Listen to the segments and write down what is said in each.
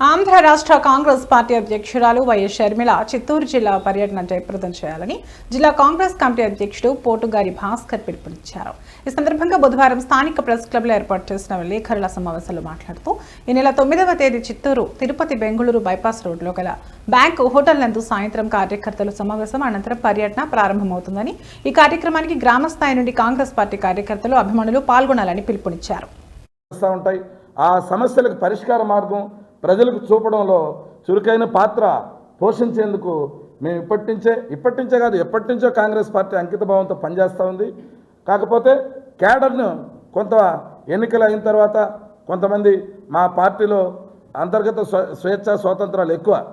ఆంధ్ర రాష్ట్ర కాంగ్రెస్ పార్టీ అధ్యక్షురాలు వైఎస్ షర్మిల చిత్తూరు జిల్లా పర్యటన జయప్రదం చేయాలని జిల్లా కాంగ్రెస్ కమిటీ అధ్యక్షుడు పోటుగారి భాస్కర్ పిలుపునిచ్చారు. ఈ సందర్భంగా బుధవారం స్థానిక ప్రెస్ క్లబ్లో ఏర్పాటు చేసిన విలేకరుల సమావేశంలో మాట్లాడుతూ ఈ నెల తొమ్మిదవ తేదీ చిత్తూరు తిరుపతి బెంగళూరు బైపాస్ రోడ్లో గల బ్యాంకు హోటల్ నందు సాయంత్రం కార్యకర్తల సమావేశం అనంతరం పర్యటన ప్రారంభమవుతుందని ఈ కార్యక్రమానికి గ్రామ స్థాయి నుండి కాంగ్రెస్ పార్టీ కార్యకర్తలు అభిమానులు పాల్గొనాలని పిలుపునిచ్చారు. ఆ సమస్యలకు పరిష్కార మార్గం ప్రజలకు చూపడంలో చురుకైన పాత్ర పోషించేందుకు మేము ఇప్పటి నుంచే ఇప్పటి నుంచే కాదు ఎప్పటి నుంచో కాంగ్రెస్ పార్టీ అంకిత భావంతో పనిచేస్తూ ఉంది. కాకపోతే క్యాడర్ను కొంత ఎన్నికలు అయిన తర్వాత కొంతమంది మా పార్టీలో అంతర్గత స్వ- స్వేచ్ఛ స్వాతంత్రాలు ఎక్కువ.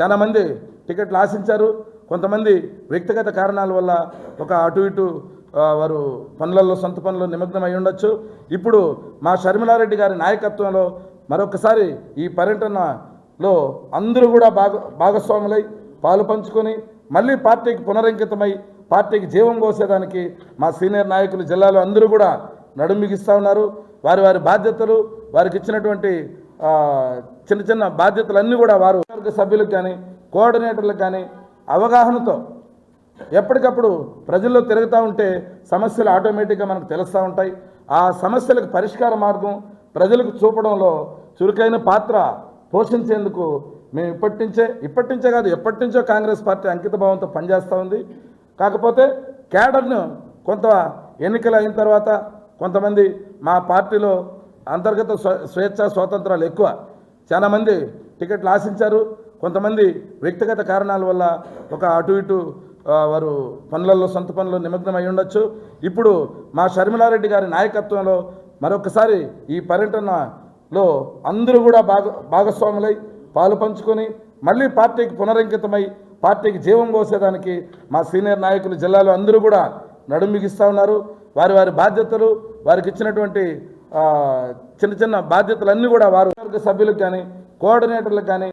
చాలామంది టికెట్లు ఆశించారు. కొంతమంది వ్యక్తిగత కారణాల వల్ల ఒక అటు ఇటు వారు పనులలో సొంత పనుల్లో నిమగ్నం అయి ఉండొచ్చు. ఇప్పుడు మా షర్మిలారెడ్డి గారి నాయకత్వంలో మరొకసారి ఈ పర్యటనలో అందరూ కూడా భాగ భాగస్వాములై పాలు పంచుకొని మళ్ళీ పార్టీకి పునరంకితమై పార్టీకి జీవం పోసేదానికి మా సీనియర్ నాయకులు జిల్లాలో అందరూ కూడా నడుమిగిస్తూ ఉన్నారు. వారి వారి బాధ్యతలు వారికి ఇచ్చినటువంటి చిన్న చిన్న బాధ్యతలన్నీ కూడా వారు వర్గ సభ్యులకు కానీ కోఆర్డినేటర్లకు కానీ అవగాహనతో ఎప్పటికప్పుడు ప్రజల్లో తిరుగుతూ ఉంటే సమస్యలు ఆటోమేటిక్గా మనకు తెలుస్తూ ఉంటాయి. ఆ సమస్యలకు పరిష్కార మార్గం ప్రజలకు చూపడంలో చురుకైన పాత్ర పోషించేందుకు మేము ఇప్పటి నుంచే ఇప్పటి నుంచే కాదు ఎప్పటి నుంచో కాంగ్రెస్ పార్టీ అంకిత భావంతో పనిచేస్తూ ఉంది. కాకపోతే క్యాడర్ను కొంత ఎన్నికలు అయిన తర్వాత కొంతమంది మా పార్టీలో అంతర్గత స్వ- స్వేచ్ఛ స్వాతంత్రాలు ఎక్కువ. చాలామంది టికెట్లు ఆశించారు. కొంతమంది వ్యక్తిగత కారణాల వల్ల ఒక అటు ఇటు వారు పనులలో సొంత పనుల్లో నిమగ్నం అయి ఉండొచ్చు. ఇప్పుడు మా షర్మిలారెడ్డి గారి నాయకత్వంలో మరొకసారి ఈ పర్యటనలో అందరూ కూడా భాగ భాగస్వాములై పాలు పంచుకొని మళ్ళీ పార్టీకి పునరంకితమై పార్టీకి జీవం పోసేదానికి మా సీనియర్ నాయకులు జిల్లాలో అందరూ కూడా నడుమిగిస్తూ ఉన్నారు. వారి వారి బాధ్యతలు వారికి ఇచ్చినటువంటి చిన్న చిన్న చిన్న బాధ్యతలన్నీ కూడా వారు వర్గ సభ్యులకు కానీ కోఆర్డినేటర్లకు కానీ